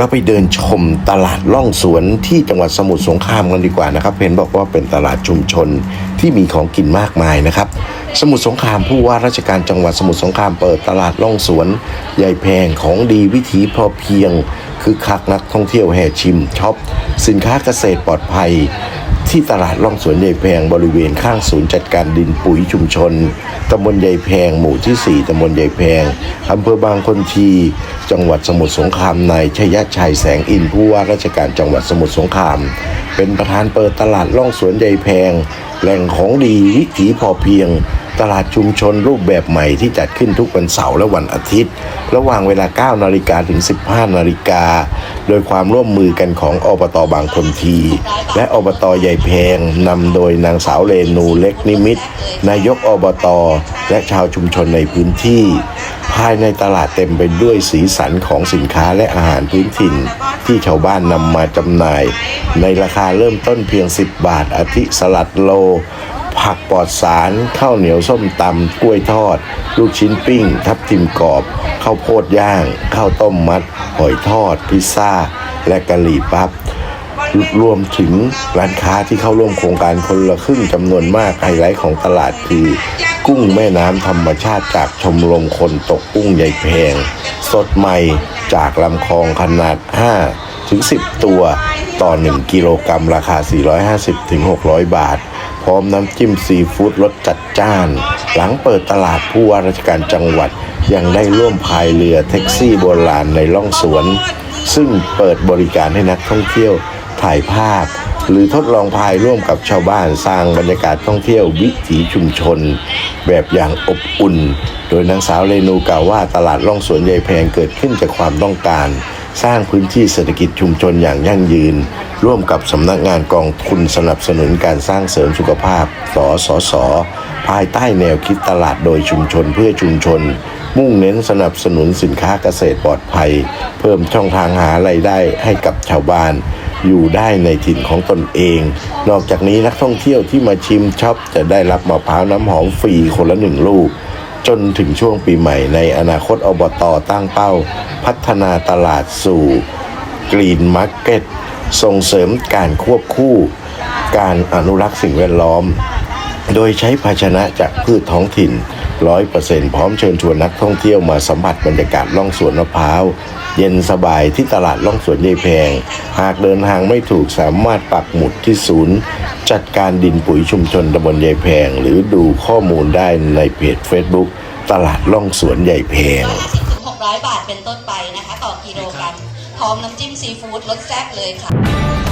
เราไปเดินชมตลาดล่องสวนที่จังหวัดสมุทรสงครามกันดีกว่านะครับ เห็นบอกว่าเป็นตลาดชุมชนที่มีของกินมากมายนะครับ สมุทรสงครามผู้ว่าราชการจังหวัดสมุทรสงครามเปิดตลาดล่องสวน ใหญ่แพงของดีวิถีพอเพียง คือคักนักท่องเที่ยวแห่ชิมช็อปสินค้าเกษตรปลอดภัย ที่ตลาดล่องสวนใหญ่แพงบริเวณข้างศูนย์จัดการดินปุ๋ยชุมชน ตำบลใหญ่แพง หมู่ที่ 4 ตำบลใหญ่แพง อำเภอบางคนที จังหวัดสมุทรสงครามนายชยชัยแสงอินผู้ว่าราชการจังหวัดสมุทรสงคราม เป็นประธานเปิดตลาดล่องสวนใหญ่แพง แหล่งของดีวิถีพอเพียง ตลาดชุมชนรูปแบบใหม่ที่จัดขึ้นทุกวันเสาร์และวันอาทิตย์ ระหว่างเวลา 9 นาฬิกาถึง 15 นาฬิกา โดยความร่วมมือกันของอบตบางคนที และอบตใหญ่แพงนำโดยนางสาวเรนูเล็กนิมิต นายกอบต และชาวชุมชนในพื้นที่ ภายในตลาดเต็มไปด้วยสีสันของสินค้าและอาหารพื้นถิ่น ที่ชาวบ้านนำมาจำหน่าย ในราคาเริ่มต้นเพียง 10 บาทอาทิสลัดโล ผักปลอดสารข้าวเหนียวส้มตำกล้วยทอด ลูกชิ้นปิ้ง ทับทิมกรอบข้าวโพดย่าง ข้าวต้มมัด หอยทอด พิซซ่า และกะหรี่ปั๊บรวมถึงร้านค้าที่เข้าร่วมโครงการคนละครึ่งจำนวนมากไฮไลท์ของตลาดคือ กุ้งแม่น้ำธรรมชาติจากชมรมคนตกกุ้งใหญ่แพง สดใหม่จากลำคลองขนาด 5 ถึง 10 ตัว ต่อ 1 กิโลกรัมราคา 450ถึง600 บาท พร้อมน้ำจิ้มซีฟู้ดรสจัดจ้าน หลังเปิดตลาดผู้ว่าราชการจังหวัดยังได้ร่วมพายเรือแท็กซี่โบราณในล่องสวน ซึ่งเปิดบริการให้นักท่องเที่ยวถ่ายภาพ หรือทดลองพายร่วมกับชาวบ้านสร้างบรรยากาศท่องเที่ยววิถีชุมชน แบบอย่างอบอุ่น โดยนางสาวเรนูกล่าวว่าตลาดล่องสวนใหญ่แพงเกิดขึ้นจากความต้องการ สร้างพื้นที่เศรษฐกิจชุมชนอย่างยั่งยืน ร่วมกับสำนักงานกองทุนสนับสนุนการสร้างเสริมสุขภาพ สสส ภายใต้แนวคิดตลาดโดยชุมชนเพื่อชุมชน มุ่งเน้นสนับสนุนสินค้าเกษตรปลอดภัย เพิ่มช่องทางหาไรายได้ให้กับชาวบ้าน อยู่ได้ในถิ่นของตนเอง นอกจากนี้นักท่องเที่ยวที่มาชิมช็อปจะได้รับมะพร้าวน้ำหอมฟรีคนละหนึ่งลูกจนถึงช่วงปีใหม่ในอนาคตอบตตั้งเป้า พัฒนาตลาดสู่กรีนมาร์เก็ต ส่งเสริมการควบคู่ การอนุรักษ์สิ่งแวดล้อม โดยใช้ภาชนะจากพืชท้องถิ่น100%พร้อมเชิญชวนนักท่องเที่ยวมาสัมผัสบรรยากาศล่องสวนมะพร้าว เย็นสบายที่ตลาดล่องสวนยายแพง หากเดินทางไม่ถูกสามารถปักหมุดที่ศูนย์ จัดการดินปุ๋ยชุมชนตำบลยายแพง หรือดูข้อมูลได้ในเพจ Facebook ตลาดล่องสวนใหญ่แพงถึง600 บาทเป็นต้นไปนะคะ ต่อกิโลกรัม พร้อมน้ำจิ้มซีฟู้ดรสแซ่บเลยค่ะ